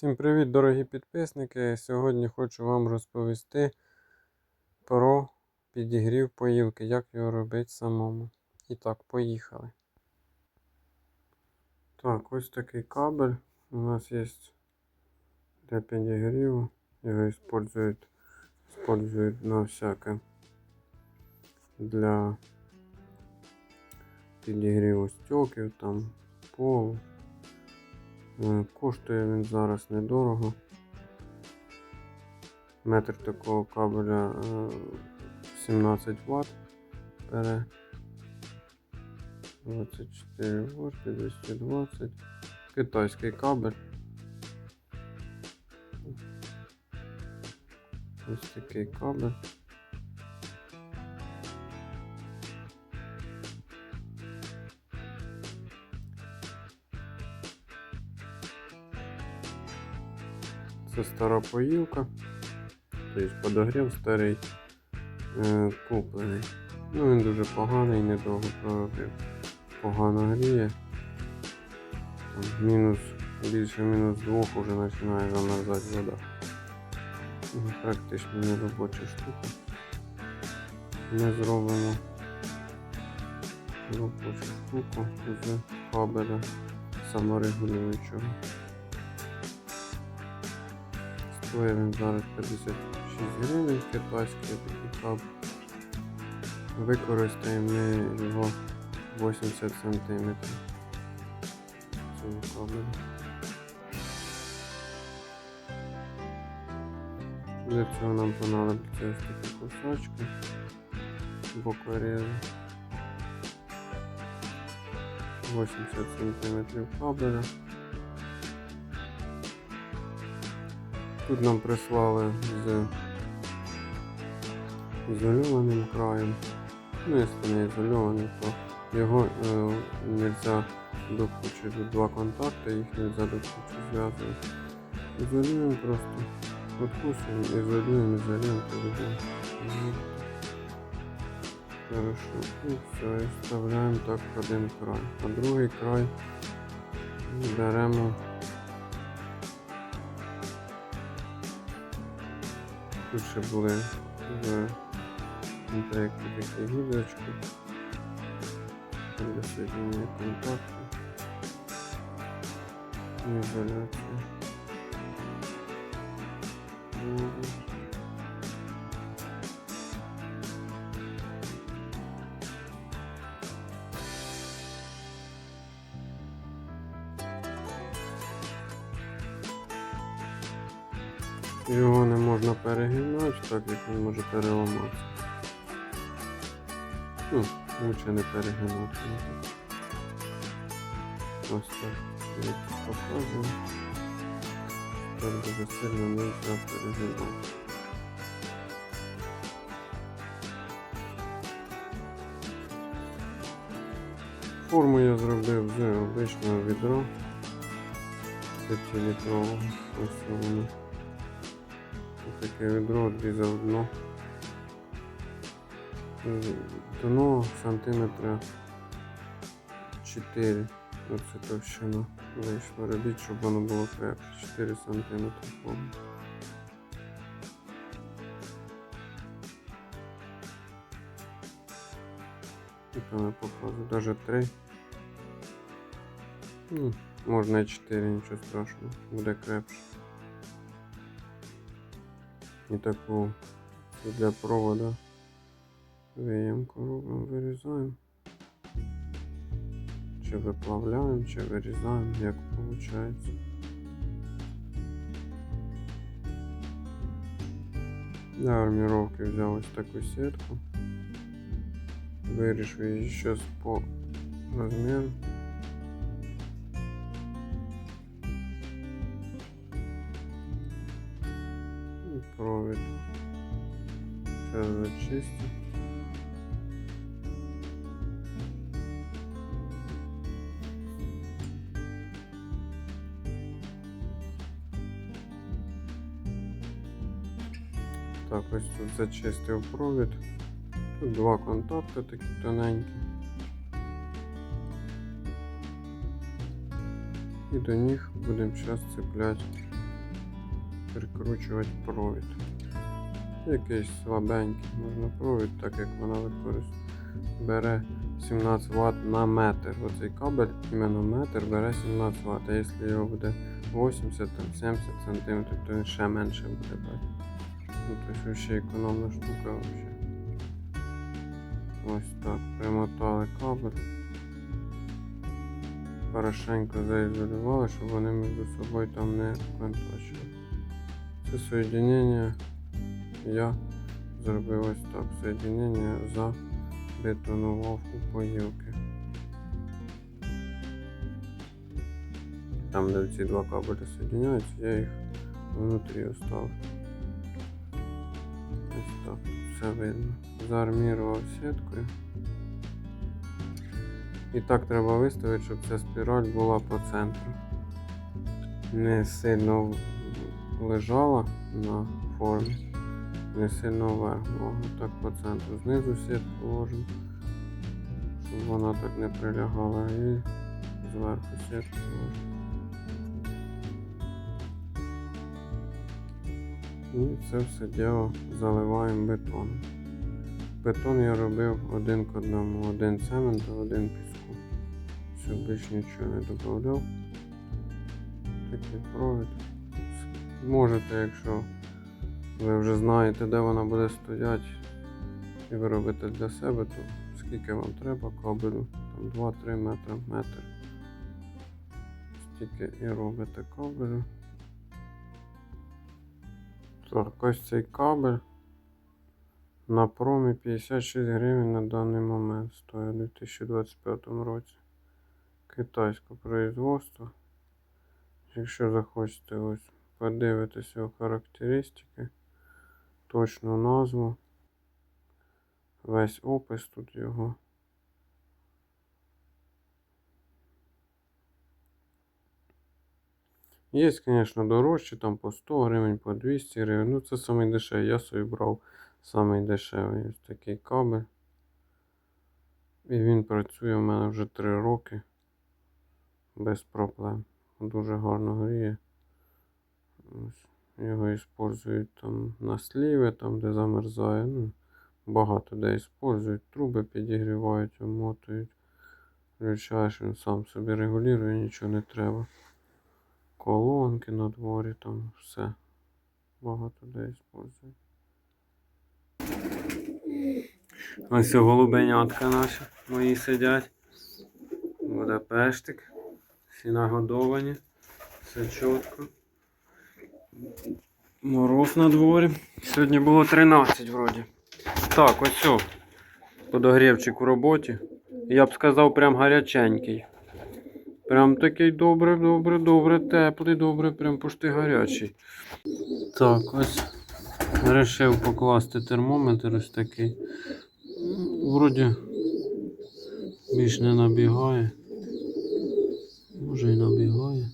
Всім привіт, дорогі підписники! Сьогодні хочу вам розповісти про підігрів поїлки, як його робити самому. І так, поїхали. Так, ось такий кабель у нас є для підігріву. Його использують, использують на всяке для підігріву стеків, там полу. Е, Коштує він зараз недорого. Метр такого кабеля е, 17 Вт бере 24 Вт, 220. Китайський кабель. Ось такий кабель. Це стара поїлка. Тобто подогрів старий е, куплений. Ну він дуже поганий, недовго проробив. Погано гріє. Там, мінус, більше мінус двох вже починає замерзати вода. Ну, Практично неробоча штука. Ми зробимо робочу штуку з кабеля саморегулюючого. Він зараз 56 гривень китайський такий каб. Використаємо ми його 80 см цього кабелю. Для цього нам понадобиться ось такі кусочки бокорези. 80 см кабеля. Тут нам прислали з ізольованим краєм. Ну, якщо не ізольований, то його е, нельзя до кучі. Тут два контакти, їх нельзя до кучі зв'язувати. Ізолюємо просто. Откусуємо, ізолюємо, ізолюємо, поведемо. Хорошо. І все, і вставляємо так один край. А другий край беремо. Тут ще були в комплекті такі гілочки для соединення контакту і Його не можна перегинати, так як він може переламатися. Ну, лучше не перегинати. Ось так. Я показую. Так дуже сильно не можна перегинати. Форму я зробив з обичного відра 5-літрового. Ось воно. Таке відро відрізав дно. Дно сантиметра 4. Оце товщина вийшла. Робіть, щоб воно було крепше. 4 сантиметри повно. І там я показую, навіть 3. Ну, можна і 4, нічого страшного, буде крепше. І таку це для провода виємку робимо, вирізаємо. Чи виплавляємо, чи вирізаємо, як виходить. Для арміровки взяв ось таку сітку. Вирішив її зараз по розміру. Провід. Сейчас зачистю. Так, ось тут зачистив провід. Тут два контакти такі тоненькі. І до них будемо зараз цепляти прикручувати провід. Якийсь слабенький можна провід, так як вона використовує. Бере 17 Вт на метр. Оцей кабель іменно метр бере 17 Вт. А якщо його буде 80-70 см, то він ще менше буде брати. Ну, тобто ще економна штука вообще. Ось так. Примотали кабель. Хорошенько заізолювали, щоб вони між собою там не контачили. Це соєдинення я зробив ось так. Соєдинення забетонував у поїлки. Там, де ці два кабелі соєдиняються, я їх внутрі оставив. Ось так, все видно. Заармірував сіткою. І так треба виставити, щоб ця спіраль була по центру. Не сильно лежала на формі, не сильно вверх. Ну, так по центру. Знизу сітку ложимо, щоб вона так не прилягала і зверху сітку ложимо. І це все діло заливаємо бетоном. Бетон я робив один к одному, один цементу, один піску. Все, більш нічого не додавав. Такий провід. Можете, якщо ви вже знаєте, де вона буде стояти, і ви робите для себе, то скільки вам треба кабелю, там 2-3 метри, метр. Стільки і робите кабелю. Так, ось цей кабель. На промі 56 гривень на даний момент стоїть у 2025 році. Китайське производство. Якщо захочете ось подивитися його характеристики, точну назву, весь опис тут його. Є, звісно, дорожчі, там по 100 гривень, по 200 гривень. Ну, це самий. Я собі брав самий ось такий кабель. І він працює у мене вже 3 роки без проблем. Дуже гарно гріє. Ось. Його використовують там на сліві, там де замерзає. Ну, багато де використовують. Труби підігрівають, вмотують. Включаєш, він сам собі регулює, нічого не треба. Колонки на дворі, там все. Багато де використовують. Ось голубенятка наші мої сидять. Будапештик. Всі нагодовані. Все чітко. Мороз на дворі. Сьогодні було 13 вроді. Так, ось о. Подогрівчик у роботі. Я б сказав, прям гаряченький. Прям такий добре, добре, добре, теплий, добре, прям пошти гарячий. Так, ось вирішив покласти термометр ось такий. Вроді більш не набігає. Може і набігає.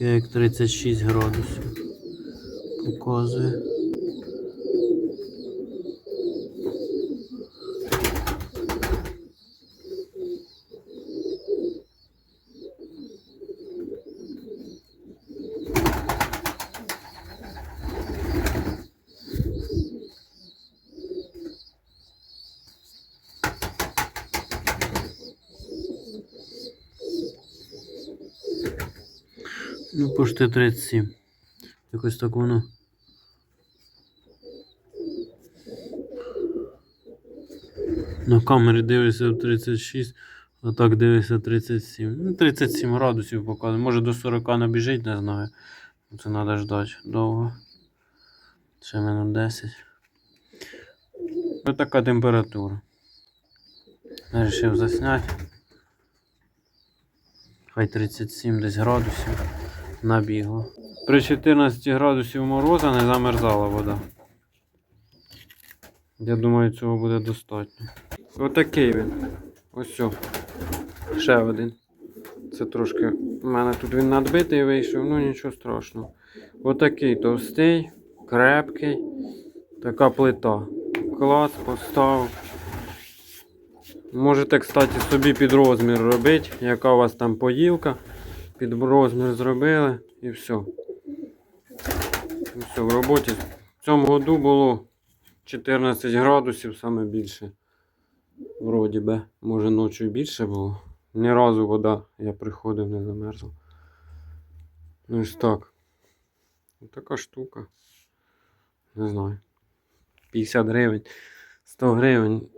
Як 36 градусів показує. Ну, пошти 37. Якось так воно. На камері дивишся 36, а так дивишся 37. Ну, 37 градусів показує. Може до 40 набіжить, не знаю. Це треба ждати довго. Ще минут 10. Ось така температура. Вирішив засняти. Хай 37 десь градусів набігло. При 14 градусів мороза не замерзала вода. Я думаю, цього буде достатньо. Отакий він. Ось. Ще один. Це трошки. У мене тут він надбитий вийшов, ну нічого страшного. Отакий товстий, крепкий. Така плита. Клац поставив. Можете, кстати, собі під розмір робити, яка у вас там поїлка. Під розмір зробили і все. І все, в роботі. В цьому году було 14 градусів саме більше. Вроді би, може ночі більше було. Ні разу вода, я приходив, не замерзла. Ну ось так. Ось Така штука. Не знаю. 50 гривень, 100 гривень.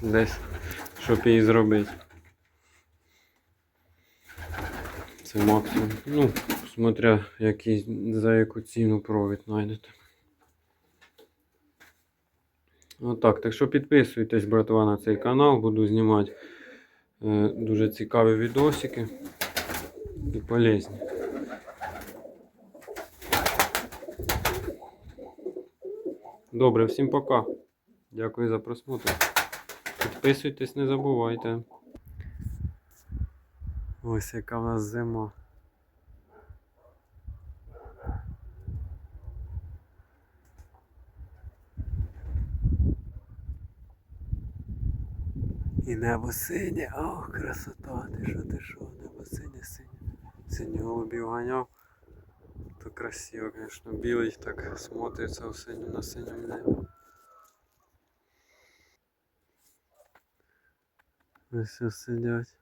Десь, щоб її зробити. Це максимум. Ну, смотря який, за яку ціну провід знайдете. Отак, так що підписуйтесь, братва, на цей канал. Буду знімати е, дуже цікаві відосики і полезні. Добре, всім пока. Дякую за просмотр. Підписуйтесь, не забувайте. Ось яка в нас зима. І небо синє, ох, красота, ти що, ти що, небо синє, синє. Синій голубів. То красиво, звісно, білий так смотриться в синю на синьому небі. Ось ось сидять.